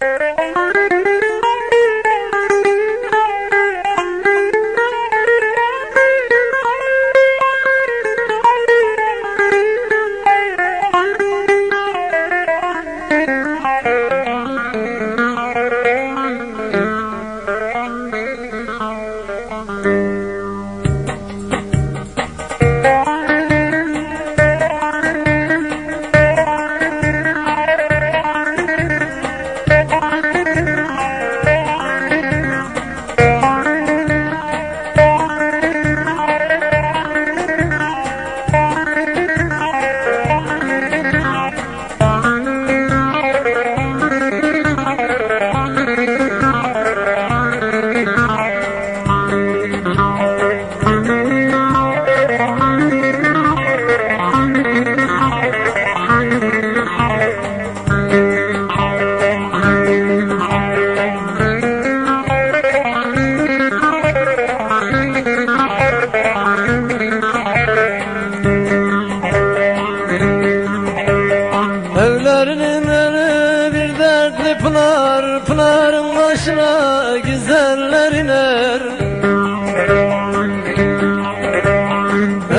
Thank you. Pınar Pınarın başına güzeller iner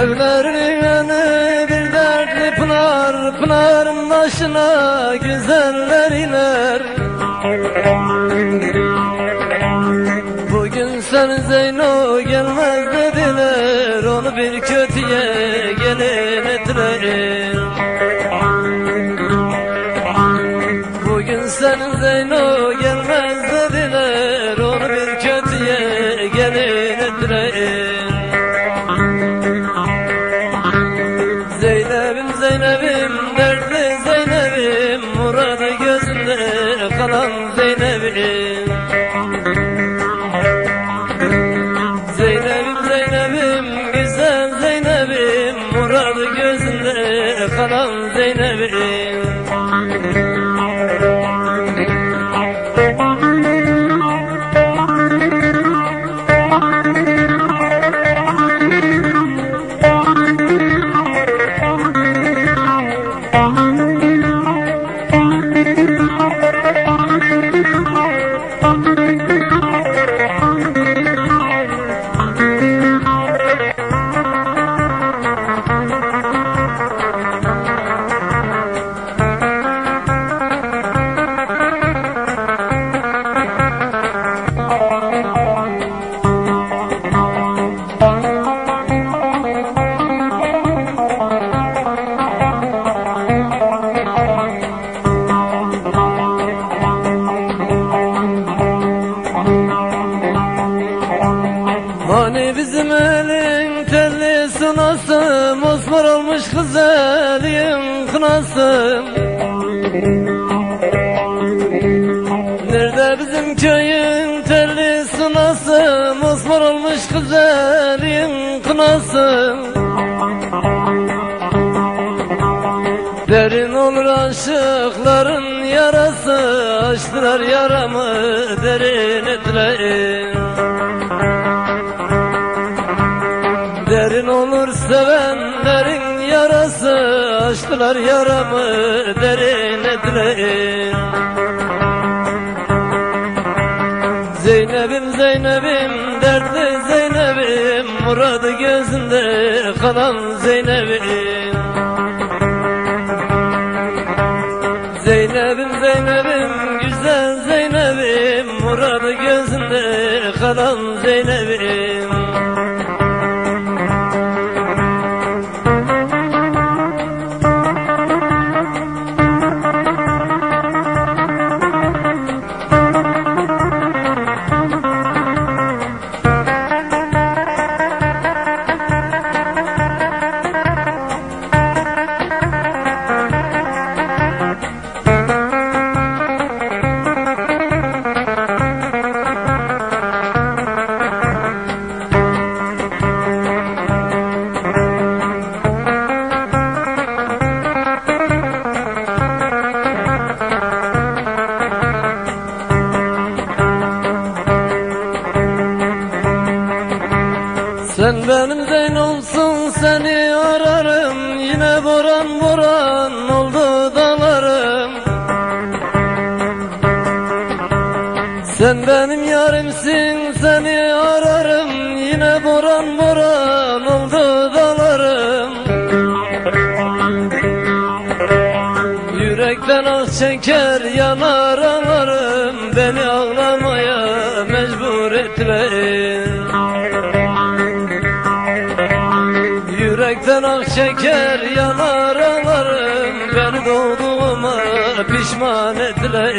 Evlerinin önü bir dertli pınar Pınarın başına güzeller iner Bugün sen Zeyno gelmez dediler Onu bir kötüye gelin ettiler senin Zeyno gelmez dediler Onu bir kötüye gelin ettiler. Zeynep'im Zeynep'im dertli Zeynep'im Muradı gözünde kalan Zeynep'im. Zeynep'im Zeynep'im güzel Zeynep'im Muradı gözünde kalan Zeynep'im Hani bizim elin telli sunası Mosmor olmuş kız elin kınası Nerede bizim köyün telli sunası Mosmor olmuş kız elin kınası Derin olur aşıkların yarası Açtılar yaramı derin ettiler Derin olur sevenlerin yarası Açtılar yaramı derin ettiler. Zeynep'im Zeynep'im dertli Zeynep'im Muradı gözünde kalan Zeynep'im gözünde kalan benim Zeynolsun seni ararım Yine boran boran oldu dağlarım Sen benim yarimsin seni ararım Yine boran boran oldu dalarım. Yürekten ah çeker yanar ağlarım Beni ağlamaya çeker yanar ağlarım Beni doğduğuma pişman ettiler